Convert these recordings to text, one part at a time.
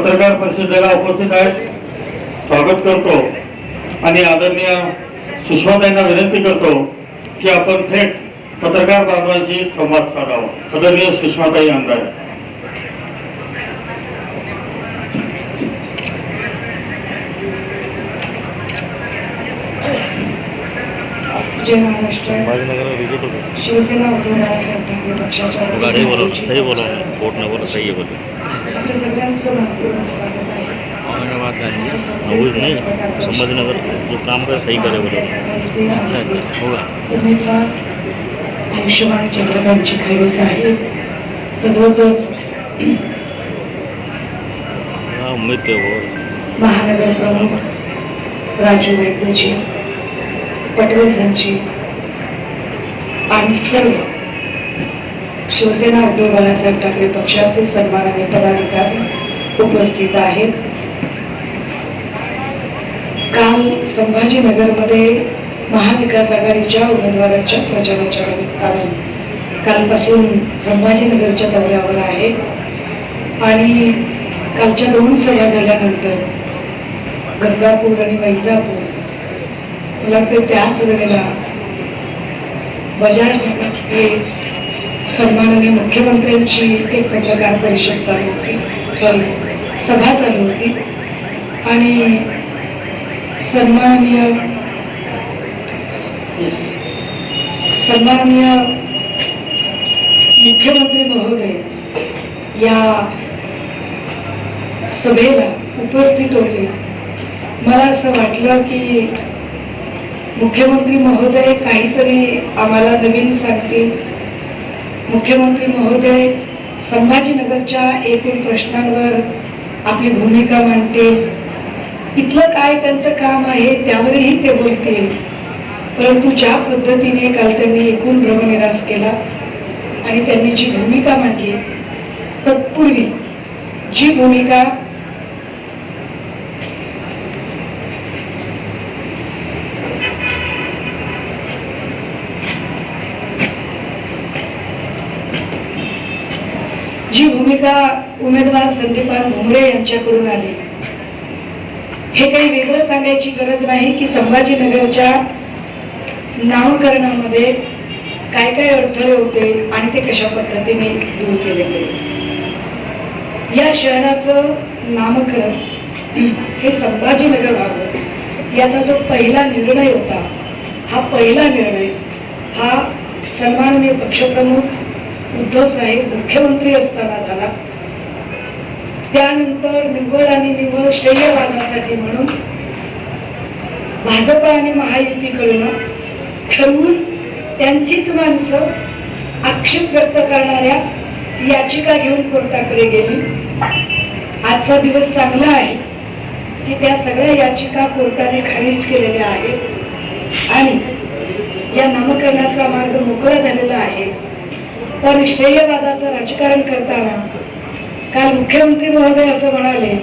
पत्रकार परिषदेला उपस्थित आहेत. स्वागत करतो. आणि आदरणीय सुषमाताईंना विनंती करतो की आपण थेट पत्रकार बांधवांशी संवाद साधावा. आदरणीय सुषमाताई आमदार. जय महाराष्ट्र संभाजीनगर विजिट होतो. शिवसेना उद्धव बाळासाहेब ठाकरे पक्षाच्या गाडी बोलो वतीने सही बोलो कोर्ट ने बोलो सही है बोलो आपल्या सगळ्यांचं मनपूर्वक स्वागत आहे. संभाजीनगर जो काम करे सही करे बोलो आघाडीचे अच्छा अच्छा होगा उमेदवार आयुष्यमान चंद्रकांतजी खैरे साहेब. तद्वतच हाँ उम्मीद महानगर प्रमुख राजू वैद्यजी. पटवर्धनची आणि सर्व शिवसेना उद्धव बाळासाहेब ठाकरे पक्षाचे सन्माननीय पदाधिकारी उपस्थित आहेत. काल संभाजीनगरमध्ये महाविकास आघाडीच्या उमेदवाराच्या प्रचाराच्या निमित्तानं कालपासून संभाजीनगरच्या दौऱ्यावर आहे. आणि कालच्या दोन सभा झाल्यानंतर गंगापूर आणि वैजापूर मला वाटतं त्याच वेळेला बजाज नगरमध्ये सन्माननीय मुख्यमंत्र्यांची एक पत्रकार परिषद चालू होती. सॉरी सभा चालू होती. आणि सन्माननीय येस सन्माननीय मुख्यमंत्री महोदय या सभेला उपस्थित होते. मला असं वाटलं की मुख्यमंत्री महोदय काहीतरी आम्हाला नवीन सांगतील. मुख्यमंत्री महोदय संभाजीनगरच्या एकूण प्रश्नांवर आपली भूमिका मांडतील. इथलं काय त्यांचं काम आहे त्यावरही ते बोलतील. परंतु ज्या पद्धतीने काल त्यांनी एकूण भ्रमनिरास केला आणि त्यांनी जी भूमिका मांडली तत्पूर्वी जी भूमिका जी उमेदवार संदीपान भुमरे यांच्याकडून आली? हे काही वेगळं सांगायची गरज नाही की संभाजीनगरच्या नामकरणामध्ये काय काय अडथळे होते आणि ते कशा पद्धतीने दूर केले गेले? या शहराचं नामकरण हे संभाजीनगर व्हावं याचा जो पहिला निर्णय होता हा पहिला निर्णय हा सन्माननीय पक्षप्रमुख उद्धव साहेब मुख्यमंत्री असताना झाला. त्यानंतर निव्वळ आणि निव्वळ श्रेयवादासाठी म्हणून भाजप आणि महायुतीकडून ठरवून त्यांचीच माणसं आक्षेप व्यक्त करणाऱ्या याचिका घेऊन कोर्टाकडे गेली. आजचा दिवस चांगला आहे की त्या सगळ्या याचिका कोर्टाने खारिज केलेल्या आहेत. आणि या नामकरणाचा मार्ग मोकळा झालेला आहे. पण श्रेयवादाचं राजकारण करताना काल मुख्यमंत्री महोदय असं म्हणाले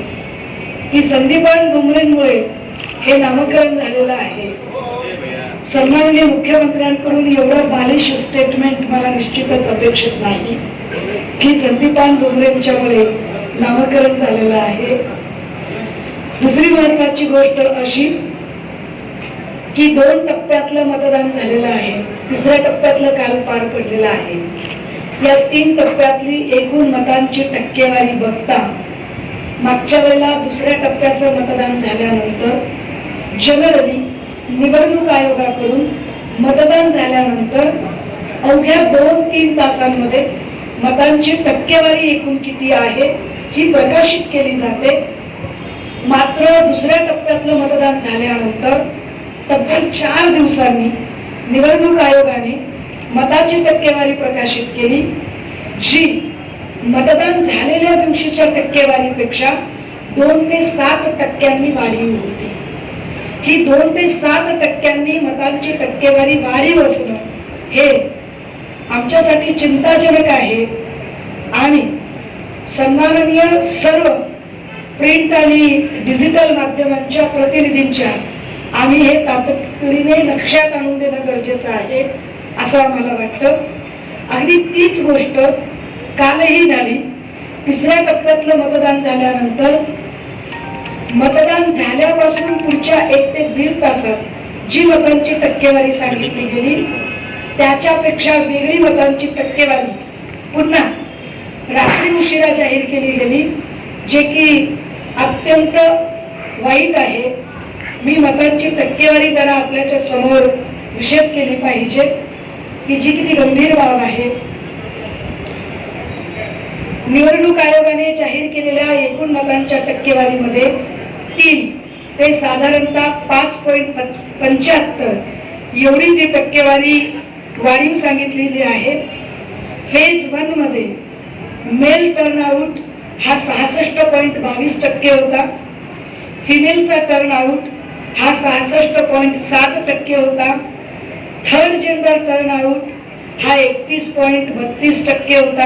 की संदीपान भुमरेंमुळे हे नामकरण झालेलं आहे. सन्माननीय मुख्यमंत्र्यांकडून एवढं बालिश स्टेटमेंट मला निश्चितच अपेक्षित नाही की संदीपान भुमरेंच्यामुळे नामकरण झालेलं आहे. दुसरी महत्वाची गोष्ट अशी की दोन टप्प्यातलं मतदान झालेलं आहे. तिसऱ्या टप्प्यातलं काल पार पडलेलं आहे. या तीन टप्प्यातली एकूण मतांची टक्केवारी बघता मागच्या वेळेला दुसऱ्या टप्प्याचं मतदान झाल्यानंतर जनरली निवडणूक आयोगाकडून मतदान झाल्यानंतर अवघ्या दोन तीन तासांमध्ये मतांची टक्केवारी एकूण किती आहे ही प्रकाशित केली जाते. मात्र दुसऱ्या टप्प्यातलं मतदान झाल्यानंतर तब्बल चार दिवसांनी निवडणूक आयोगाने मताची टक्केवारी प्रकाशित केली. जी मतदान झालेल्या दिवशीच्या टक्केवारीपेक्षा दोन ते सात टक्क्यांनी वाढीव होती. ही दोन ते सात टक्क्यांनी मतांची टक्केवारी वाढीव असणं हे आमच्यासाठी चिंताजनक आहे आणि सन्माननीय सर्व प्रिंट आणि डिजिटल माध्यमांच्या प्रतिनिधींच्या आम्ही हे तातडीने लक्षात आणून देणं गरजेचं आहे. असं आम्हाला वाटतं. अगदी तीच गोष्ट कालही झाली. तिसऱ्या टप्प्यातलं मतदान झाल्यानंतर मतदान झाल्यापासून पुढच्या एक ते दीड तासात जी मतांची टक्केवारी सांगितली गेली त्याच्यापेक्षा वेगळी मतांची टक्केवारी पुन्हा रात्री उशिरा जाहीर केली गेली जे की अत्यंत वाईट आहे. मी मतांची टक्केवारी जरा आपल्याच्या समोर विषद केली पाहिजे. ही जी किती गंभीर बाब आहे. निवडणूक आयोगाने जाहीर केलेल्या एकूण मतांच्या टक्केवारीमध्ये तीन ते साधारणतः पाच पॉईंट पंच्याहत्तर एवढी ती टक्केवारी वाढीव सांगितलेली आहे फेज वनमध्ये मेल टर्नआउट हा सहासष्ट पॉईंट बावीस टक्के होता. फिमेलचा टर्नआउट हा सहासष्ट पॉईंट सात टक्के होता. थर्ड जेंडर टर्नआउट हा एकतीस पॉईंट बत्तीस टक्के होता.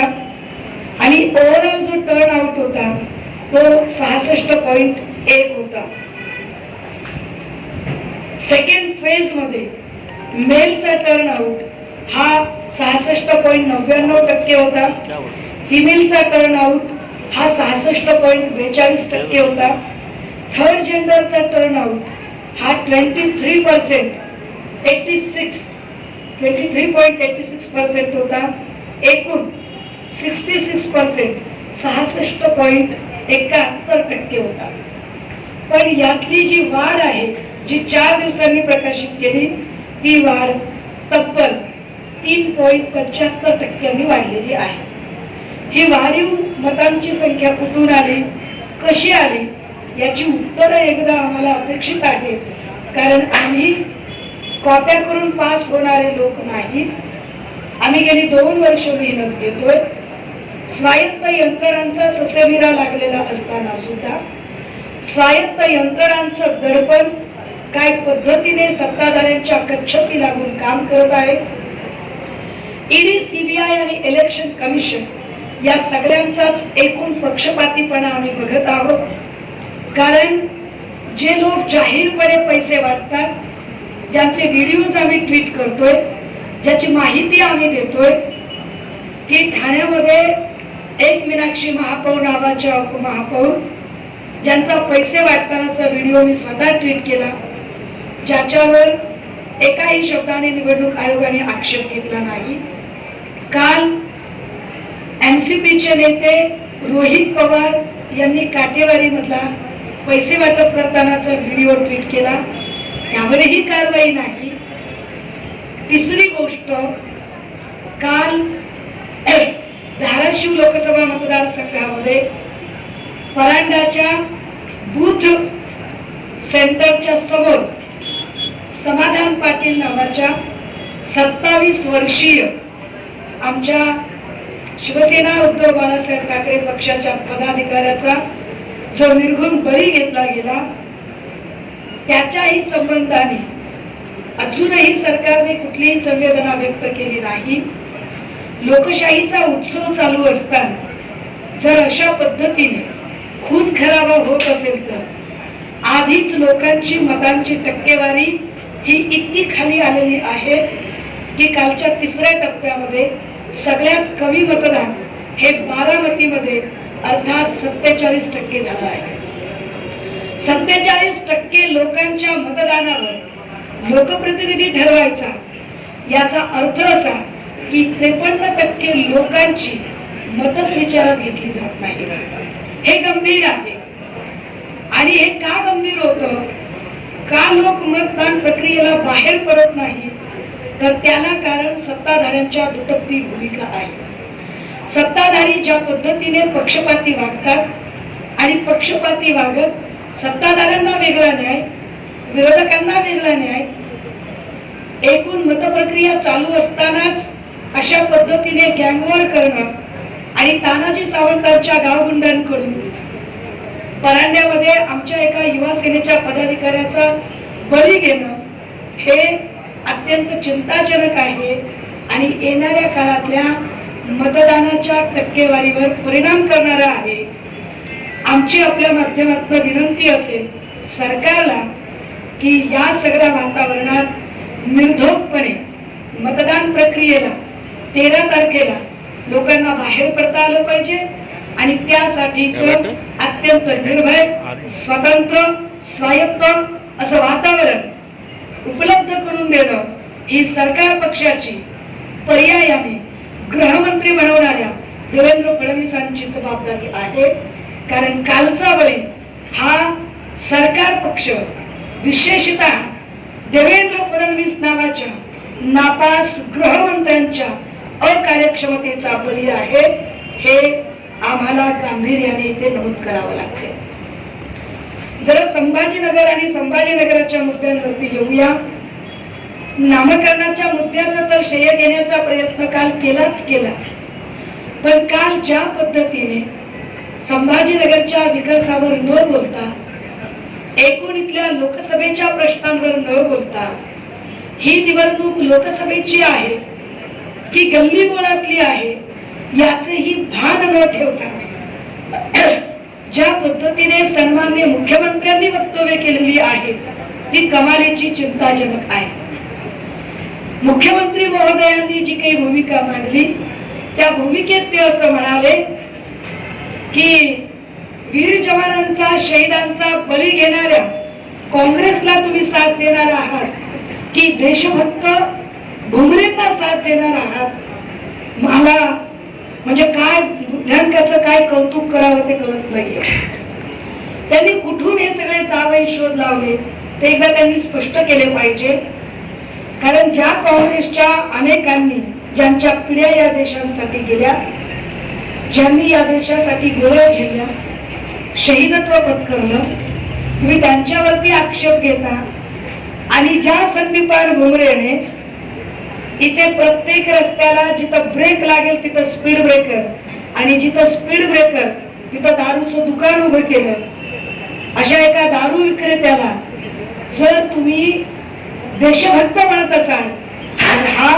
आणि ओव्हरऑल जो टर्न आउट होता तो सहासष्ट पॉईंट एक होता. सेकंड फेजमध्ये मेलचा टर्नआउट हा सहासष्ट पॉईंट नव्याण्णव टक्के होता. फिमेलचा टर्न आउट हा सहासष्ट पॉईंट बेचाळीस टक्के होता. थर्ड जेंडरचा टर्नआउट हा twenty three percent eighty six twenty three point eighty six percent होता. एकूण सिक्स्टी सिक्स पर्सेंट सहासष्ट पॉईंट एकाहत्तर टक्के होता. पण यातली जी वाढ आहे जी चार दिवसांनी प्रकाशित केली ती वाढ तब्बल तीन पॉईंट पंच्याहत्तर टक्क्यांनी वाढलेली आहे. ही वाढीव मतांची संख्या कुठून आली कशी आली याची उत्तरं एकदा आम्हाला अपेक्षित आहे कारण आम्ही कॉप्या करून पास होणारे लोक नाहीत. आम्ही गेली दोन वर्ष मेहनत घेतोय. स्वायत्त यंत्रणांचा ससेमिरा लागलेला असताना सुद्धा स्वायत्त यंत्रणांचं दडपण काय पद्धतीने सत्ताधाऱ्यांच्या कच्छपी लागून काम करत आहे? ईडी सीबीआय आणि इलेक्शन कमिशन या सगळ्यांचाच एकूण पक्षपातीपणा आम्ही बघत आहोत. कारण जे लोक जाहीरपणे पैसे वाटतात ज्यांचे व्हिडिओज आम्ही ट्विट करतोय ज्याची माहिती आम्ही देतोय की ठाण्यामध्ये एक मीनाक्षी महापौर नावाच्या उपमहापौर ज्यांचा पैसे वाटतानाचा व्हिडिओ मी स्वतः ट्विट केला ज्याच्यावर एकाही शब्दाने निवडणूक आयोगाने आक्षेप घेतला नाही. काल एनसीपीचे नेते रोहित पवार यांनी काटेवाडीमधला पैसे वाटप करतानाचा व्हिडिओ ट्विट केला. त्यावरही कारवाई नाही. तिसरी गोष्ट काल धाराशिव लोकसभा मतदारसंघामध्ये परांडाच्या बूथ सेंटरच्या समोर समाधान पाटील नावाच्या सत्तावीस वर्षीय आमच्या शिवसेना उद्धव बाळासाहेब ठाकरे पक्षाच्या पदाधिकाऱ्याचा जो निर्घुण बळी घेतला गेला त्याच्याही संबंधाने अजूनही सरकारने कुठलीही संवेदना व्यक्त केली नाही. लोकशाहीचा उत्सव चालू असताना जर अशा पद्धतीने खून खराबा होत असेल तर आधीच लोकांची मतांची टक्केवारी ही इतकी खाली आलेली आहे की कालच्या तिसऱ्या टप्प्यामध्ये सगळ्यात कमी मतदान हे बारामतीमध्ये अर्थात सत्तेचाळीस टक्के झालं आहे. सत्तेचाळीस टक्के लोकांच्या मतदानावर लोकप्रतिनिधी ठरवायचा. याचा अर्थ असा की त्रेपन्न टक्के लोकांची मतच विचारात घेतली जात नाही. हे गंभीर आहे. आणि हे का गंभीर होतं? का लोक मतदान प्रक्रियेला बाहेर पडत नाही? तर त्याला कारण सत्ताधाऱ्यांच्या दुटप्पी भूमिका आहे. सत्ताधारी ज्या पद्धतीने पक्षपाती वागतात आणि पक्षपाती वागत सत्ताधाऱ्यांना वेगळा न्याय विरोधकांना वेगळा न्याय एकूण मतप्रक्रिया चालू असतानाच अशा पद्धतीने गँगवॉर करणं आणि तानाजी सावंतांच्या गावगुंडांकडून परांड्यामध्ये आमच्या एका युवा सेनेच्या पदाधिकाऱ्याचा बळी घेणं हे अत्यंत चिंताजनक आहे आणि येणाऱ्या काळातल्या मतदानाच्या टक्केवारीवर परिणाम करणारा आहे. आमची आपल्या माध्यमातून विनंती असेल सरकारला की या सगळ्या वातावरणात निर्धोकपणे मतदान प्रक्रियेला तेरा तारखेला लोकांना बाहेर पडता आलं पाहिजे आणि त्यासाठीच? अत्यंत निर्भय स्वतंत्र स्वायत्त असं वातावरण उपलब्ध करून देणं ही सरकार पक्षाची पर्यायाने गृहमंत्री बनवणाऱ्या देवेंद्र फडणवीसांची जबाबदारी आहे कारण कालचा बळी हा सरकार पक्ष विशेषतः देवेंद्र फडणवीस नावाच्या नापास गृहमंत्र्यांच्या अकार्यक्षमतेचा बळी आहे हे आम्हाला गांभीर्याने इथे नमूद करावं लागते जरा संभाजीनगर आणि संभाजीनगराच्या मुद्द्यांवरती येऊया. नामकरणाच्या मुद्द्याचा तर श्रेय देण्याचा प्रयत्न काल केलाच केला. पण काल ज्या पद्धतीने संभाजीनगरच्या विकासावर न बोलता एकूण इथल्या लोकसभेच्या प्रश्नांवर न बोलता ही निवडणूक लोकसभेची आहे की गल्ली बोळातली आहे याचेही भान न ठेवता ज्या पद्धतीने सन्मान्य मुख्यमंत्र्यांनी वक्तव्य केलेली आहेत ती कमालीची चिंताजनक आहे. मुख्यमंत्री महोदयांनी जी काही भूमिका मांडली त्या भूमिकेत ते असं म्हणाले की वीर जवानांचा शहीदांचा बळी घेणाऱ्या काँग्रेसला तुम्ही साथ देणार आहात की देशभक्त भुमरेंना साथ देणार आहात? मला म्हणजे काय बुद्ध्यांकाचं काय कौतुक करावं ते कळत नाहीये. त्यांनी कुठून हे सगळे जावई शोध लावले ते एकदा त्यांनी स्पष्ट केले पाहिजे. कारण ज्या काँग्रेसच्या अनेकांनी ज्यांच्या पिढ्या या देशांसाठी गेल्या ज्यांनी या देशासाठी गोळ्या झेलल्या शहीदत्व पत्करलं तुम्ही त्यांच्यावरती आक्षेप घेता आणि ज्या संदीपान भुमरेने इथे प्रत्येक रस्त्याला जिथं ब्रेक लागेल तिथं स्पीड ब्रेकर आणि जिथं स्पीड ब्रेकर तिथं दारूचं दुकान उभं केलं. अशा एका दारू विक्रेत्याला जर तुम्ही देशभक्त म्हणत असाल तर हा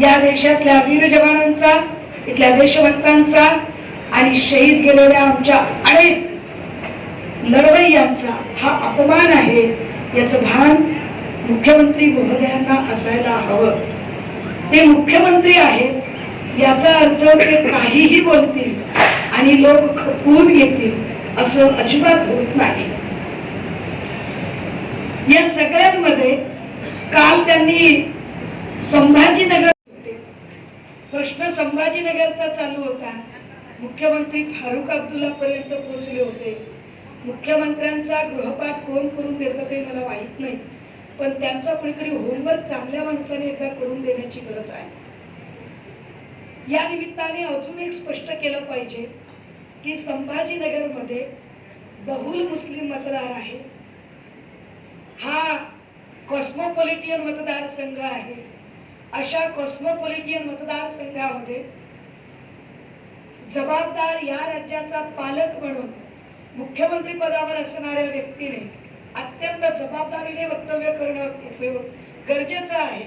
या देशातल्या वीर जवानांचा इथल्या देशभक्तांचा आणि शहीद गेलेल्या आमच्या अनेक लढवय्यांचा हा अपमान आहे याचं भान मुख्यमंत्री महोदयांना असायला हवं. ते मुख्यमंत्री आहेत याचा अर्थ ते काहीही बोलतील आणि लोक खपवून घेतील असं अजिबात होत नाही. या सगळ्यांमध्ये काल त्यांनी संभाजीनगर प्रश्न संभाजीनगरचा चालू होता. मुख्यमंत्री फारुख अब्दुल्ला पर्यंत पोहोचले होते. मुख्यमंत्र्यांचा गृहपाठ कोण करून देतं काही मला माहीत नाही. पण त्यांचा कुणीतरी होमवर्क चांगल्या माणसाने एकदा करून देण्याची गरज आहे. या निमित्ताने अजून एक स्पष्ट केलं पाहिजे की संभाजीनगरमध्ये बहुल मुस्लिम मतदार आहे. हा कॉस्मोपॉलिटियन मतदारसंघ आहे. अशा कॉस्मोपॉलिटियन मतदारसंघामध्ये जबाबदार या राज्याचा पालक म्हणून मुख्यमंत्री पदावर असणाऱ्या व्यक्तीने अत्यंत जबाबदारीने वक्तव्य करणं उपयोग गरजेचं आहे.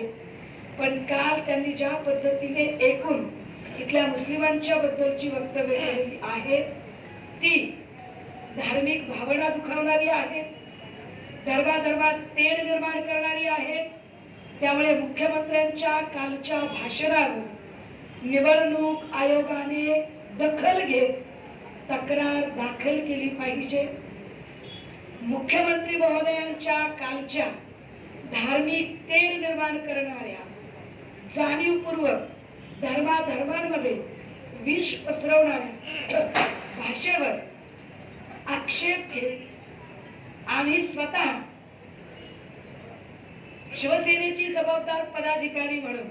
पण काल त्यांनी ज्या पद्धतीने एकूण इथल्या मुस्लिमांच्या बद्दलची वक्तव्य केलेली आहेत ती धार्मिक भावना दुखावणारी आहेत धर्माधर्मात तेढ निर्माण करणारी आहेत त्यामुळे मुख्यमंत्र्यांच्या कालच्या भाषणावर निवडणूक आयोगाने दखल घेत तक्रार दाखल केली पाहिजे. मुख्यमंत्री महोदयांच्या कालच्या धार्मिक तेढ निर्माण करणाऱ्या जाणीवपूर्वक धर्माधर्मांमध्ये विष पसरवणाऱ्या भाषेवर आक्षेप घेत आम्ही स्वतः शिवसेनेची जबाबदार पदाधिकारी म्हणून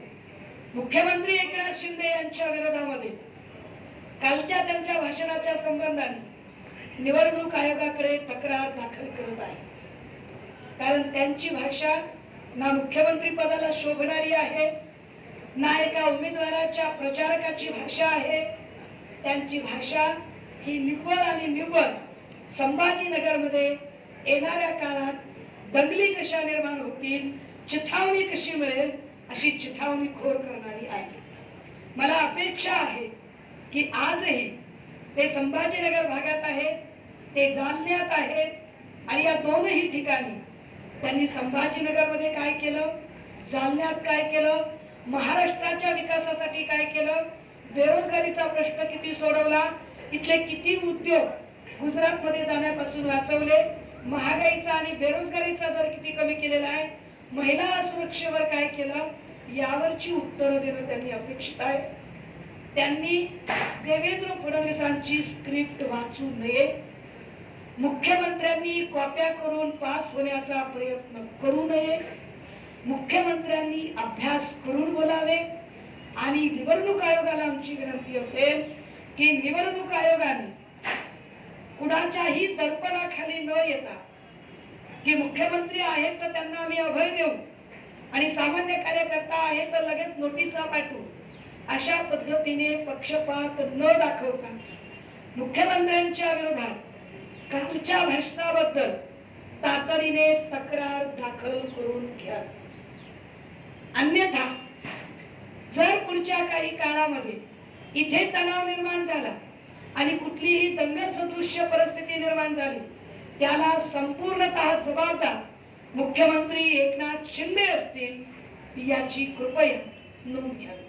मुख्यमंत्री एकनाथ शिंदे यांच्या विरोधामध्ये कालच्या त्यांच्या भाषणाच्या संबंधाने निवडणूक आयोगाकडे तक्रार दाखल करत आहे. कारण त्यांची भाषा ना मुख्यमंत्री पदाला शोभणारी आहे ना एका उमेदवाराच्या प्रचारकाची भाषा आहे. त्यांची भाषा ही निव्वळ आणि निव्वळ संभाजीनगरमध्ये येणाऱ्या काळात दंगली कशा निर्माण होतील चिथावणी कशी मिळेल अशी चिथावणी खोर करणारी आहे. मला अपेक्षा आहे की आजही ते संभाजीनगर भागात आहेत ते जालन्यात आहेत आणि या दोनही ठिकाणी त्यांनी संभाजीनगरमध्ये काय केलं जालन्यात काय केलं महाराष्ट्राच्या विकासासाठी काय केलं बेरोजगारीचा प्रश्न किती सोडवला इथले किती उद्योग गुजरातमध्ये जाण्यापासून वाचवले महागाईचा आणि बेरोजगारीचा दर किती कमी केलेला आहे महिला सुरक्षेवर काय केलं? यावरची उत्तरं देणं त्यांनी अपेक्षित आहे. त्यांनी देवेंद्र फडणवीसांची स्क्रिप्ट वाचू नये. मुख्यमंत्र्यांनी कॉप्या करून पास होण्याचा प्रयत्न करू नये. मुख्यमंत्र्यांनी अभ्यास करून बोलावे. आणि निवडणूक आयोगाला आमची विनंती असेल की निवडणूक आयोगाने कुणाच्याही दर्पणाखाली न येता की मुख्यमंत्री आहेत तर त्यांना आम्ही अभय देऊ. आणि सामान्य कार्यकर्ता आहे तर लगेच नोटिसा पाठवू. अशा पद्धतीने पक्षपात न दाखवता मुख्यमंत्र्यांच्या विरोधात कालच्या भाषणाबद्दल तातडीने तक्रार दाखल करून घ्या. अन्यथा जर पुढच्या काही काळामध्ये इथे तणाव निर्माण झाला आणि कुठलीही दंगल सदृश्य परिस्थिती निर्माण झाली त्याला संपूर्णतः जबाबदार मुख्यमंत्री एकनाथ शिंदे असतील याची कृपया नोंद घ्यावी